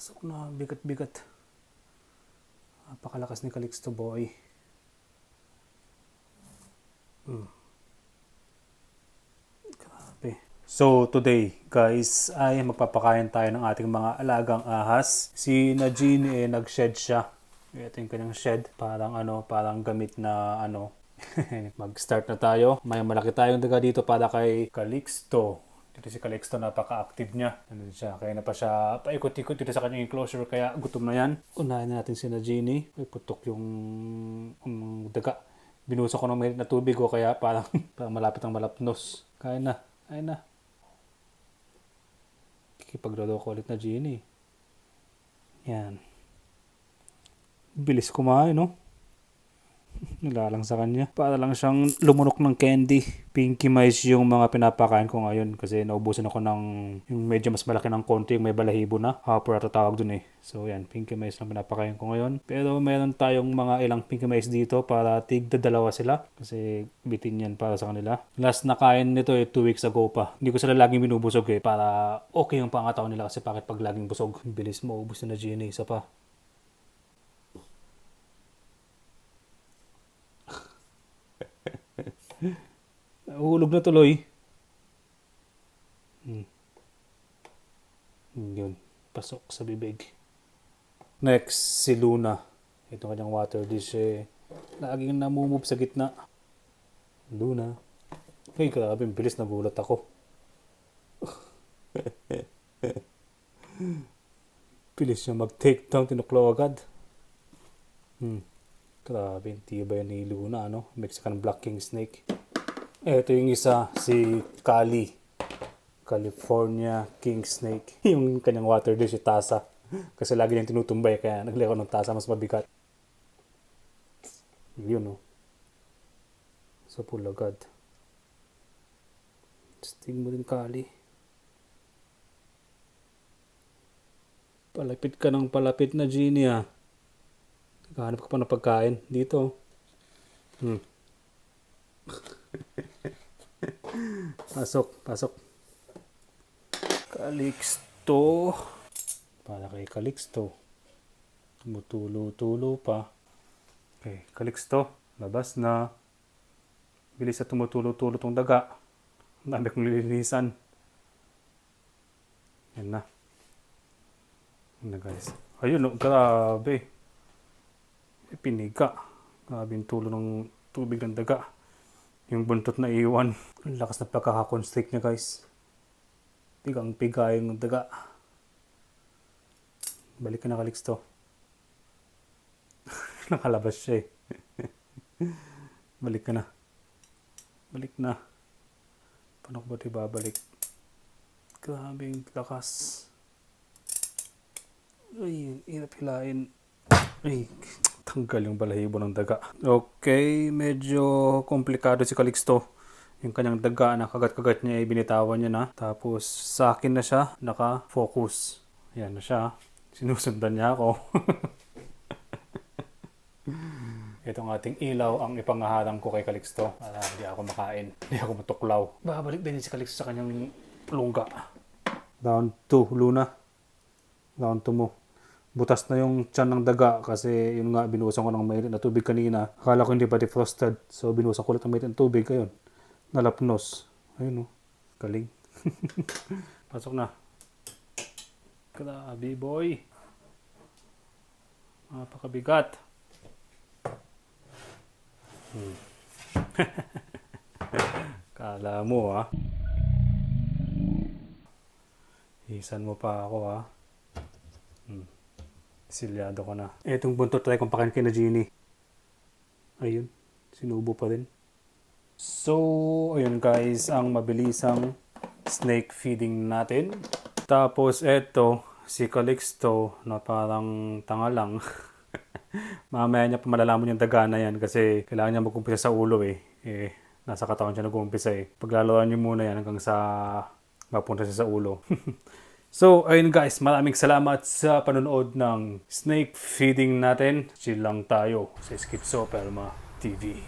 Pasok na, bigat-bigat. Napakalakas ni Calixto boy. Hmm. Grabe. So today, guys, ay magpapakain tayo ng ating mga alagang ahas. Si Najin eh nag-shed siya. Ito yung kanyang shed. Parang ano, parang gamit na ano. Mag-start na tayo. May malaki tayong daga dito para kay Calixto. Dito si Calixto, napaka-active niya. Ano siya, kaya na pa siya paikot-ikot dito sa kanyang enclosure, kaya gutom na yan. Unahin na natin si Najini. Ay, putok yung um, daga. Binusa ko ng mainit na tubig o kaya parang, parang malapit ang malapnos. Kaya na, kaya na. Kikipaglaro ko ulit na Genie. Yan. Bilis kumain, no? Nilalang sa kanya. Para lang siyang lumunok ng candy. Pinky mice yung mga pinapakain ko ngayon kasi naubusan ako ng yung medyo mas malaki ng konti, yung may balahibo na. Hopper ata tawag dun eh. So yan, pinky mice lang pinapakain ko ngayon. Pero meron tayong mga ilang pinky mice dito para tigda dalawa sila kasi bitin yan para sa kanila. Last na kain nito eh 2 weeks ago pa. Hindi ko sila laging binubusog eh para okay yung pangatawan nila kasi bakit pag laging busog. Bilis mo, ubus na na GNA isa pa. Uhulog na tuloy. Hmm. Yun. Pasok sa bibig. Next, si Luna. Ito kanyang water dish eh. Laging namumove sa gitna. Luna. Ay, grabe. Bilis nagulat ako. Bilis siya mag-take down. Tinuklaw agad. Hmm. Grabe. Tibay ni Luna, ano? Mexican Black King Snake. Ito yung isa, si Kali. California King Snake. yung kanyang water dish, si Tasa. Kasi lagi niyang tinutumbay, kaya nagleko ng Tasa mas mabigat. Yun, oh. Sa pulagad. Sting mo din, Kali. Palapit ka ng palapit na genie, ah. Naghahanap ka pa ng pagkain. Dito. Hmm. Pasok, pasok. Calixto. Para kay Calixto. Tumutulo-tulo pa. Okay, Calixto. Labas na. Bilis na tumutulo-tulo tong daga. Ang dami kong lilinisan. Yan na. Yan na guys. Ayun, oh, grabe. Piniga. Grabe yung tulo ng tubig ng daga. Yung buntot na iwan. Ang lakas na pagkakakonstrict niya guys. Pigang piga yung daga. Balik ka na Calixto. Nakalabas siya eh. Balik ka na. Balik na. Paano ko ba ito babalik? Grabe yung lakas. Ay, hirap hilain. Ay, tanggal yung balahibo ng daga. Okay, medyo komplikado si Calixto. Yung kanyang daga na kagat-kagat niya, ibinitawan niya na. Tapos sa akin na siya, naka-focus. Yan na siya. Sinusundan niya ako. Itong ating ilaw ang ipangaharang ko kay Calixto para hindi ako makain. Hindi ako matuklaw. Babalik din si Calixto sa kanyang lungga. Down to Luna. Down to mo butas na yung tiyan ng daga kasi yun nga binuhusan ko ng mainit na tubig kanina. Akala ko hindi pa defrosted. So binuhusan ko ulit ng mainit na tubig. Ayun. Nalapnos. Ayun o. Galing. Pasok na. Grabe boy. Napakabigat. Hmm. Kala mo ah. Isan mo pa ako ah. Hmm. Silyado ko na. Etong buntot try kong pakain kay na Genie. Ayun. Sinubo pa rin. So, ayun guys, ang mabilisang snake feeding natin. Tapos eto, si Calixto na parang tanga lang. Mamaya niya pa malalaman yung daga na yan kasi kailangan niya mag-umpisa sa ulo eh. eh nasa katawan siya nag-uumpisa eh. Paglalaroan niyo muna yan hanggang sa mapunta siya sa ulo. So, ayun guys, maraming salamat sa panonood ng snake feeding natin. Chill lang tayo sa Schizoperma TV.